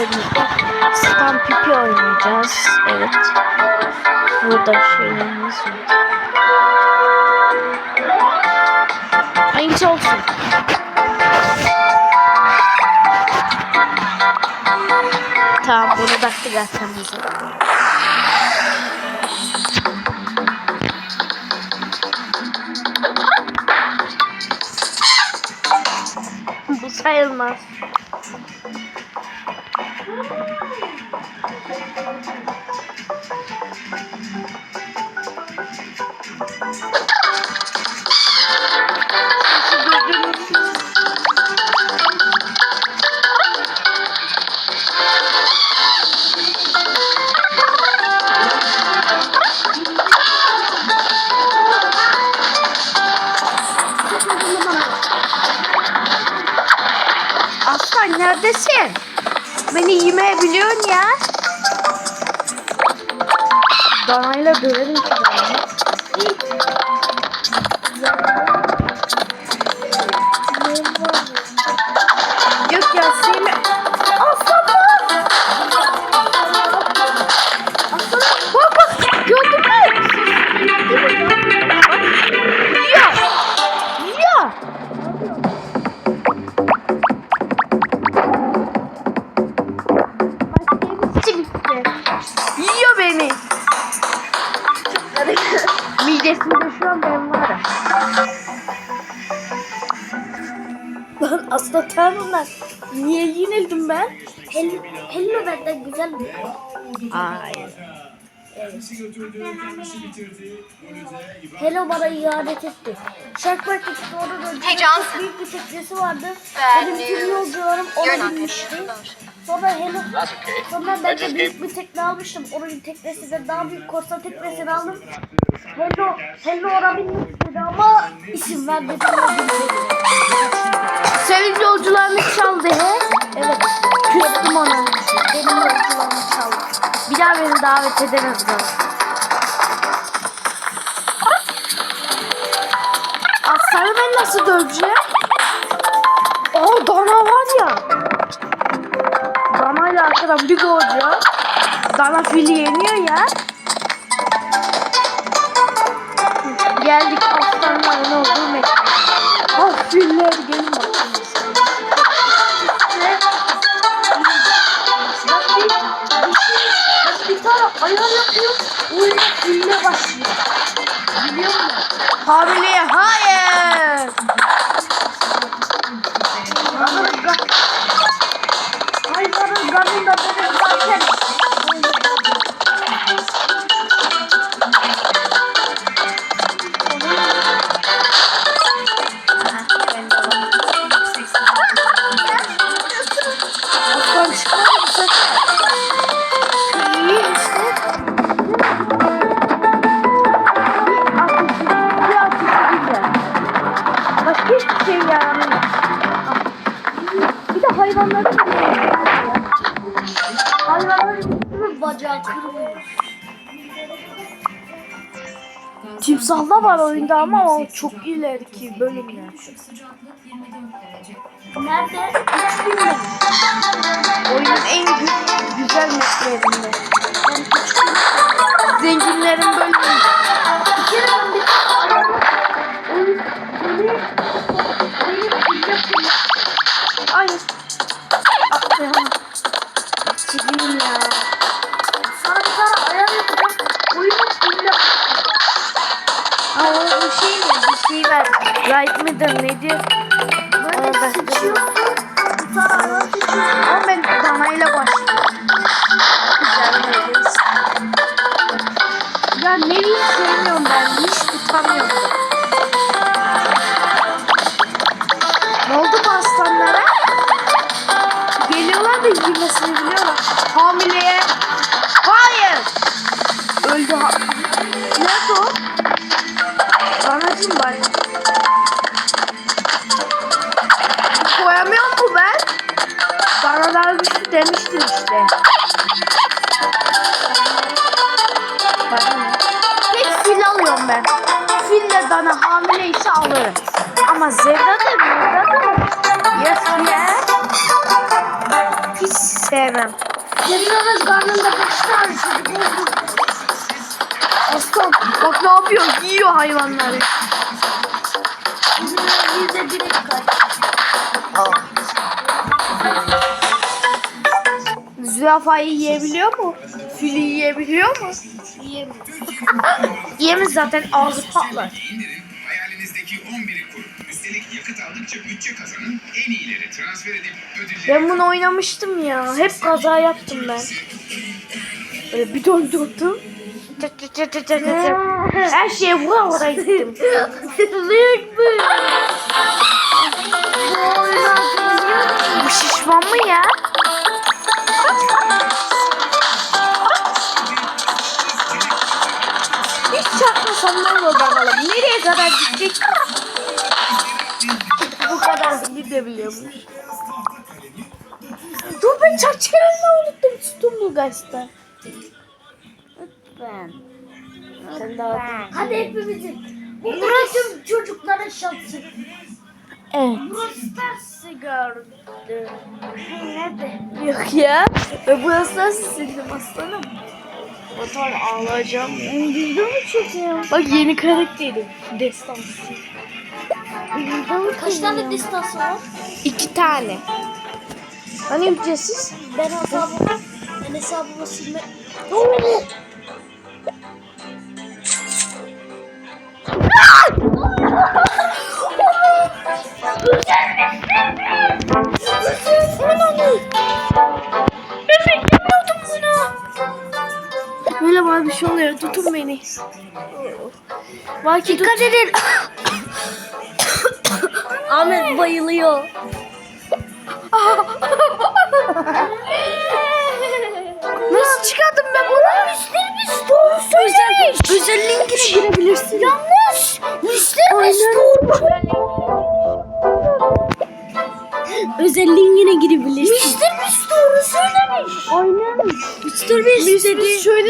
birlikte Stan Pipi oynayacağız. Evet. Burada şeylerimiz var. Hangisi olsun? Tamam bunu baktık zaten bize. Bu sayılmaz. Aslan neredesin? Beni yemeyebiliyorsun ya. Danayla döverim ki ben. Midesinde şu an ben varım. Lan aslında tanrımlar. Niye yenildim ben? Hello, hello benden güzel mi? Hayır. Hello bana ihanet etti. Shark Market'te onun önce Hey, Johnson. çok büyük bir teknesi vardı. Bad Benim tüm yolcularım ona binmişti. Sonra Hello, sonra ben de büyük bir tekne almıştım. Onun teknesinden daha büyük korsan teknesini aldım. Hello, Hello ona binmek istedi ama isim vermedi. Senin yolcularını çaldı he? Evet, Küstüm ona. benim yolcularımı çaldı. Bir daha beni davet edemez bana. Aslanı ben nasıl döveceğim? Aa dana var ya. Dana ile arkadan bir koyacağım. Dana fili yeniyor ya. Geldik aslanlar ne oldu mekan. Ah filler gelin bakın. Bak bir, bak bir tane ayar yapıyor. Oyuna fille başlıyor. Biliyor musun? Hamileye hayır. Hayvanların bacağı kırılıyor. Timsahla var oyunda ama o çok ileriki bölümler. Nerede? Oyunun en gü- güzel maplerinde. Zenginlerin bölümü. O bir şey mi? Bir şey var. Right midir nedir? Böyle bak. sıçıyorsun. Ayar sıçıyorsun. Ama ben danayla neviz. Ya nevi sevmiyorum ben. Hiç tutamıyorum. Ne oldu bu aslanlara? Geliyorlar da yemesini biliyorlar. Hamileye. Hayır. Öldü. Ha işte. Tek fil alıyorum ben. Fille dana hamile ise alırım. Ama burada da. Yes yes. Hiç sevmem. Senin karnında kaç tane çocuk? Aslan bak ne yapıyor? Yiyor hayvanları. Yüzde direkt kaç. Zürafayı yiyebiliyor mu? Fili yiyebiliyor mu? Yiyemiyor. Yiyemez zaten ağzı patlar. İndirin, hayalinizdeki 11'i kurun. Üstelik yakıt aldıkça bütçe kazanın, en iyileri transfer edip ödülleri... Ben bunu oynamıştım ya. Hep kaza yaptım ben. Böyle bir döndürdüm. Her şeye vura vura gittim. Büyük büyük. Bu şişman mı ya? Ne olur bakalım. Nereye kadar gidecek? Bu kadar gidebiliyormuş. Dur ben çarçalarını unuttum. Tutumlu gazete. Lütfen. Sen daha Hadi hepimizin. Bu burası çocukların şansı. Evet. Burası tersi gördü. Nerede? Yok ya. Burası nasıl sildim aslanım? Batuhan ağlayacağım ya. Video mu çekiyor? Bak yeni karakterim. Destansı. Kaç tane distansı var? İki tane. Hani ücretsiz? Ben hesabımı, ben hesabımı silme... Bebek Bana bir şey oluyor. Tutun beni. Belki Dikkat edin. Ahmet bayılıyor.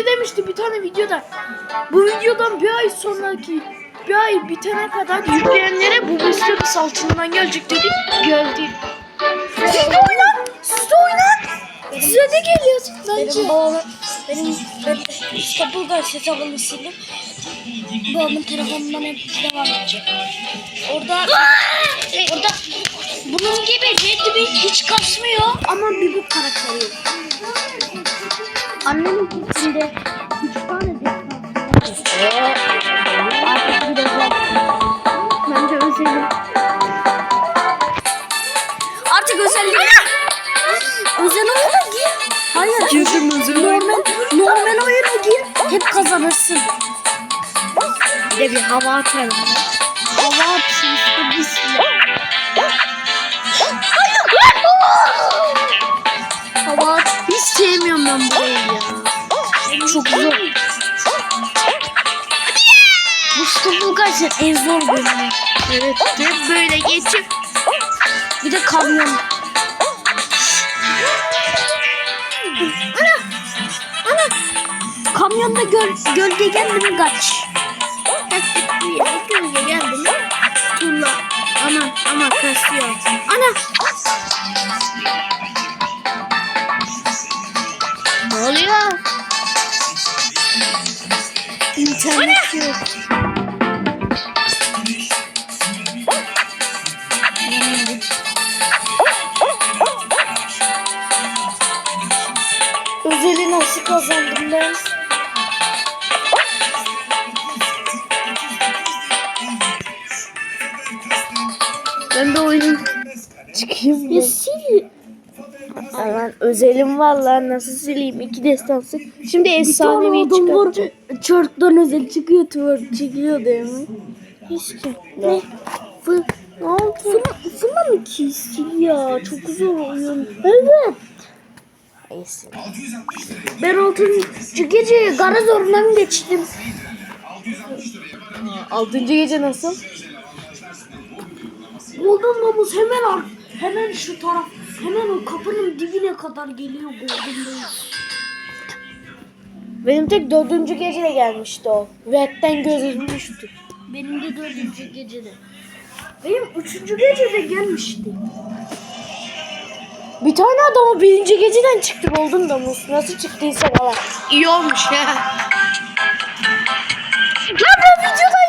şöyle demişti bir tane videoda. Bu videodan bir ay sonraki bir ay bitene kadar yükleyenlere bu Mr. Beast altından gelecek dedi. Geldi. Siz de oynat. Siz de oynat. Size de geliyor bence. Benim babamın, benim, ben İstanbul'da hesabımı sildim. Babamın telefonundan hep devam edecek. Orada, orada bunun gibi Red Bull hiç kasmıyor ama bir bu karakteri yok. Annemin içinde üç tane Artık biraz Bence özelim. Artık özellikle özel oyuna gir. Hayır. Girdim özel Normal, normal oyuna gir. Hep kazanırsın. Bir de bir hava atarım. Hava atsın Hiç sevmiyorum ben burayı ya. Çok zor. Mustafa Kayseri en zor bölümü. Evet. Ve böyle geçip Bir de kamyon. Ana! Ana! Kamyonda göl, gölge geldi mi kaç. Gölge geldi mi? Tulla. Ana ana kasıyor. Ana. İnternet yok. Özeli nasıl kazandım ben? Ben de oyunun çıkayım Ya sil. Aman özelim vallahi nasıl sileyim iki destansı. Şimdi efsanevi çıkartacağım. Çörtten özel çıkıyor twerk çekiyor değil mi? Hiç ki. Ne? Fı ne oldu? Fırla, fırla mı ki sil ya? Çok zor oyun. Evet. Neyse. Ben altıncı geceyi garaj zorundan geçtim. Altıncı gece nasıl? Golden Domuz hemen ar hemen şu taraf Hemen o kapının dibine kadar geliyor Golden Days. Benim tek dördüncü gecede gelmişti o. Red'den gözüm düştü. Benim de dördüncü gecede. Benim üçüncü gecede gelmişti. Bir tane adamı birinci geceden çıktı Golden Damus. Nasıl çıktıysa valla. İyi olmuş ya. Lan ben videoda